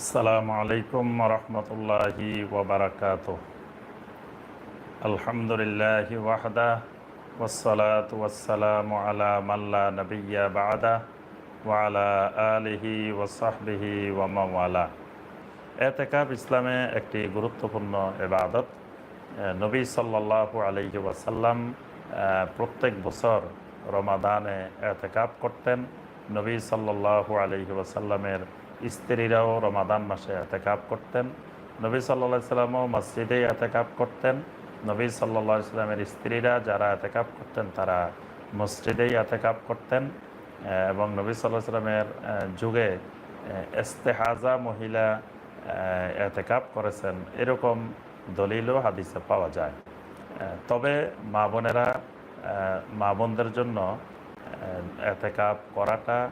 আসসালামু আলাইকুম রহমতুল্লাহি ওবরাকাত আলহামদুলিল্লাহ ওয়াহদা ওসলাত ওয়াসালাম আলা মাল্লা নবিয়া বাদা ওয়ালা আলিহি ওসাহবিহি ওয়ামাওয়ালা এতেকাব ইসলামে একটি গুরুত্বপূর্ণ এবাদত নবী সাল্লাল্লাহু আলাইহি ওয়াসাল্লাম প্রত্যেক বছর রমাদানে এতেকাব করতেন। নবী সাল্লাল্লাহু আলাইহি ওয়াসাল্লামের স্ত্রীরাও রমাদান মাসে এতেকাব করতেন। নবী সাল্লাহ সাল্লামও মসজিদে এতেকাব করতেন। নবী সাল্লাহ সাল্লামের স্ত্রীরা যারা এতেকাব করতেন তারা মসজিদেই এতেকাব করতেন। এবং নবী সাল্লাহ সাল্লামের যুগে আহ, ইস্তেহাজা মহিলা আহ, এতেকাব করেছেন। এরকম দলিলও হাদিসে পাওয়া যায়। তবে মা বোনেরা মা বোনদের জন্য আহ, এতেকাব করাটা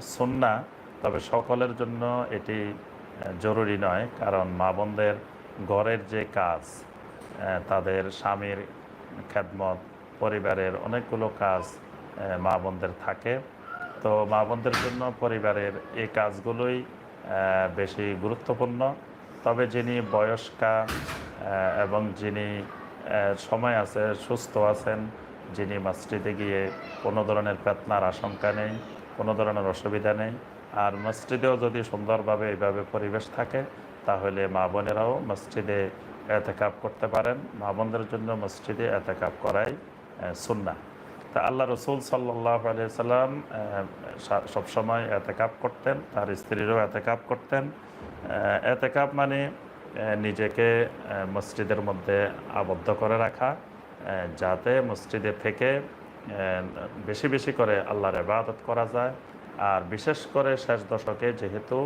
সুন্না। তবে সকলের জন্য এটি জরুরি নয়, কারণ মা বোনদের ঘরের যে কাজ তাদের স্বামীর খেদমত, পরিবারের অনেকগুলো কাজ মা বোনদের থাকে। তো মা বোনদের জন্য পরিবারের এই কাজগুলোই বেশি গুরুত্বপূর্ণ। তবে যিনি বয়স্কা এবং যিনি সময় আছে, সুস্থ আছেন, যিনি মসজিদে গিয়ে কোনো ধরনের পেতনার আশঙ্কা নেই, কোনো ধরনের অসুবিধা নেই আর মসজিদেও যদি সুন্দরভাবে এইভাবে পরিবেশ থাকে, তাহলে মা বোনেরাও মসজিদে এতেকাপ করতে পারেন। মা বোনদের জন্য মসজিদে এতেকাপ করাই সুন্না তা আল্লাহ রসুল সাল্লাহ সাল্লাম সবসময় এতেকাপ করতেন, তার স্ত্রীরও এতেকাপ করতেন। এতেকাপ মানে নিজেকে মসজিদের মধ্যে আবদ্ধ করে রাখা যাতে মসজিদে থেকে বেশি বেশি করে আল্লাহর ইবাদত করা যায়। আর বিশেষ করে শেষ দশকে যেহেতু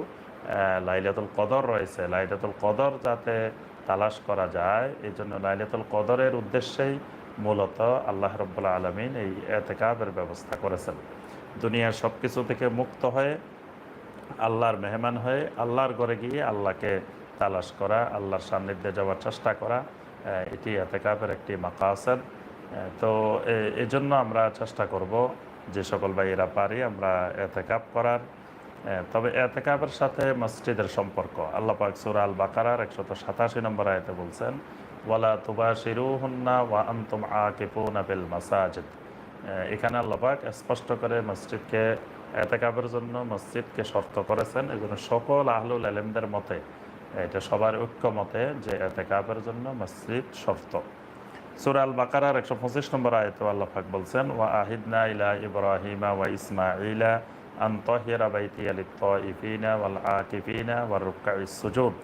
লাইলাতুল কদর রয়েছে, লাইলাতুল কদর যাতে তালাশ করা যায় এই জন্য লাইলাতুল কদরের উদ্দেশ্যেই মূলত আল্লাহ রব্বুল্লা আলমিন এই এতেকাবের ব্যবস্থা করেছেন। দুনিয়ার সব কিছু থেকে মুক্ত হয়ে, আল্লাহর মেহমান হয়ে, আল্লাহর ঘরে গিয়ে আল্লাহকে তালাশ করা, আল্লাহর সান্নিধ্যে যাওয়ার চেষ্টা করা এটি এতেকাবের একটি মাকাসেদ। তো এজন্য আমরা চেষ্টা করব যে সকল ভাইয়েরা পারি, আমরা এতেকাব করার তবে এতেকাবের সাথে মসজিদের সম্পর্ক। আল্লাহ পাক সুরা আল বাকারার একশত সাতাশি নম্বর আয়তে বলছেন, ওয়ালা তুবা শিরু হুন্না ওয়া আন্তুম আকিপুনা বিল মাসাজিদ। এখানে আল্লাপাক স্পষ্ট করে মসজিদকে এতেকাবের জন্য মসজিদকে শর্ত করেছেন। এই জন্য সকল আহলুল আলেমদের মতে, এটা সবার ঐক্য মতে যে এতেকাবের জন্য মসজিদ শর্ত। সুরা আল বাকারার একশো পঁচিশ নম্বর আয়ত আল্লাহাক বলছেন, ওয়া আহিদনা ইলা ইব্রাহিমা ওয়া ইসমাইলা আন তহিরা বাইতি আলি তইফিনা ওয়াল আকিফিনা ওয়া রুক্কা সুজুদ।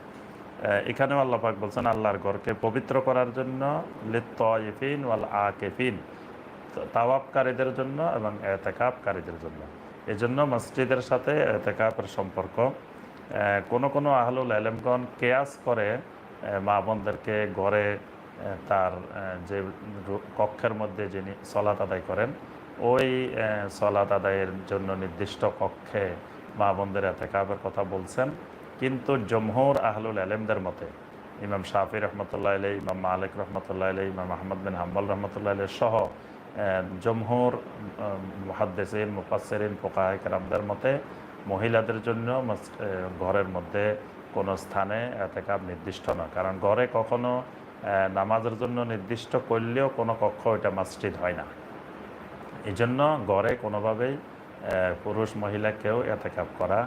এখানেও আল্লাপাক বলছেন, আল্লাহর ঘরকে পবিত্র করার জন্য লিত্তইফিন ওয়াল আকিফিন তাওয়াবকারীদের জন্য এবং এতেকাবকারীদের জন্য। এই জন্য মসজিদের সাথে এতেকাবের সম্পর্ক কোনো কোনো আহলুল আলমগণ কেয়াস করে মা বোনদেরকে ঘরে তার যে কক্ষের মধ্যে যিনি সলাত আদায় করেন, ওই সলাত আদায়ের জন্য নির্দিষ্ট কক্ষে মা বোনদের এতেকাবের কথা বলছেন। কিন্তু জমহুর আহলুল আলেমদের মতে, ইমাম শাফি রহমতুল্লাহ আলাই ইমাম মালিক রহমতুল্লাহ আলাই ইমাম আহমদ বিন হাম্বল রহমতুল্লাহ আলাই সহ জমহুর মুহাদ্দেসিন, মুফাসসিরিন, ফোকাহে কেরামদের মতে, মহিলাদের জন্য ঘরের মধ্যে কোনো স্থানে এতেকাব নির্দিষ্ট না। কারণ ঘরে কখনো নামাজের জন্য নির্দিষ্ট করলেও কোনো কক্ষ ওইটা মসজিদ হয় না। এই জন্য গড়ে কোনোভাবেই পুরুষ মহিলা কেউ এতেকাপ করা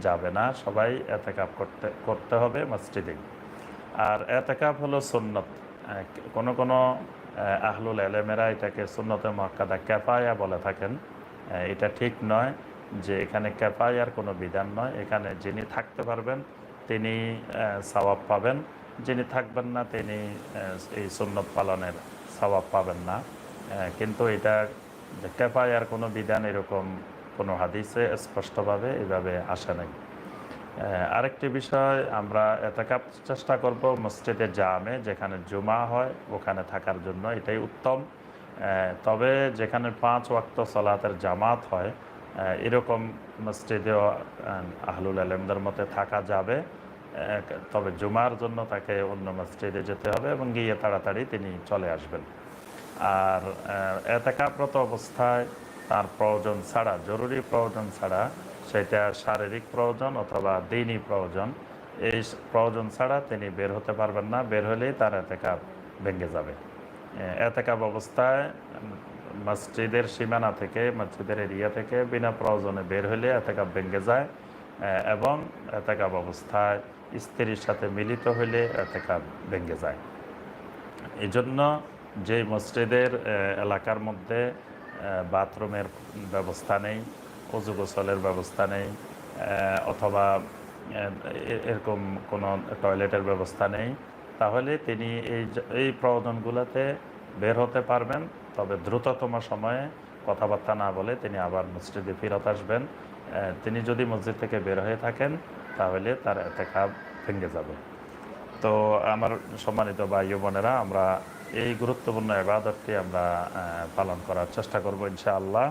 যাবে না। সবাই এতেকাপ করতে করতে হবে মসজিদে। আর এতেকাপ হলো সুন্নত। কোনো কোনো আহলুল এলেমেরা এটাকে সুন্নতে মক্কাদা ক্যাপায়া বলে থাকেন। এটা ঠিক নয় যে এখানে ক্যাপায়ার কোনো বিধান নয়। এখানে যিনি থাকতে পারবেন, তিনি সওয়াব পাবেন। যিনি থাকবেন না, তিনি এই সুন্নত পালনের স্বভাব পাবেন না। কিন্তু এটা যে ক্যাফায়ার কোনো বিধান এরকম কোনো হাদিসে স্পষ্টভাবে এভাবে আসে নাই। আরেকটি বিষয়, আমরা এতেকাপ চেষ্টা করব মসজিদে জামে, যেখানে জুমা হয়, ওখানে থাকার জন্য এটাই উত্তম। তবে যেখানে পাঁচ ওয়াক্ত সলাতের জামাত হয় এরকম মসজিদেও আহলুল আলমদের মতে থাকা যাবে। তবে জুমার জন্য তাকে অন্য মসজিদে যেতে হবে এবং গিয়ে তাড়াতাড়ি তিনি চলে আসবেন। আর এতেকাপ্রত অবস্থায় তার প্রয়োজন ছাড়া, জরুরি প্রয়োজন ছাড়া সেটা শারীরিক প্রয়োজন অথবা দিনই প্রয়োজন, এই প্রয়োজন ছাড়া তিনি বের হতে পারবেন না, বের হলেই তার এতেকাব ভেঙে যাবে। এতেকাব অবস্থায় মসজিদের সীমানা থেকে, মসজিদের এরিয়া থেকে বিনা প্রয়োজনে বের হলে এতেকাব ভেঙে যায় এবং এতেকাব অবস্থায় স্ত্রীর সাথে মিলিত হলে এতেকাব ভেঙে যায়। এই জন্য যে মসজিদের এলাকার মধ্যে বাথরুমের ব্যবস্থা নেই, অজু গোসলের ব্যবস্থা নেই অথবা এরকম কোনো টয়লেটের ব্যবস্থা নেই, তাহলে তিনি এই এই প্রয়োজনগুলোতে বের হতে পারবেন। তবে দ্রুততম সময়ে কথাবার্তা না বলে তিনি আবার মসজিদে ফেরত আসবেন। তিনি যদি মসজিদ থেকে বের হয়ে থাকেন তাহলে তার এতে খাপ ভেঙে যাবে। তো আমার সম্মানিত ভাই বোনেরা, আমরা এই গুরুত্বপূর্ণ এবাদতটি আমরা পালন করার চেষ্টা করব ইনশাআল্লাহ।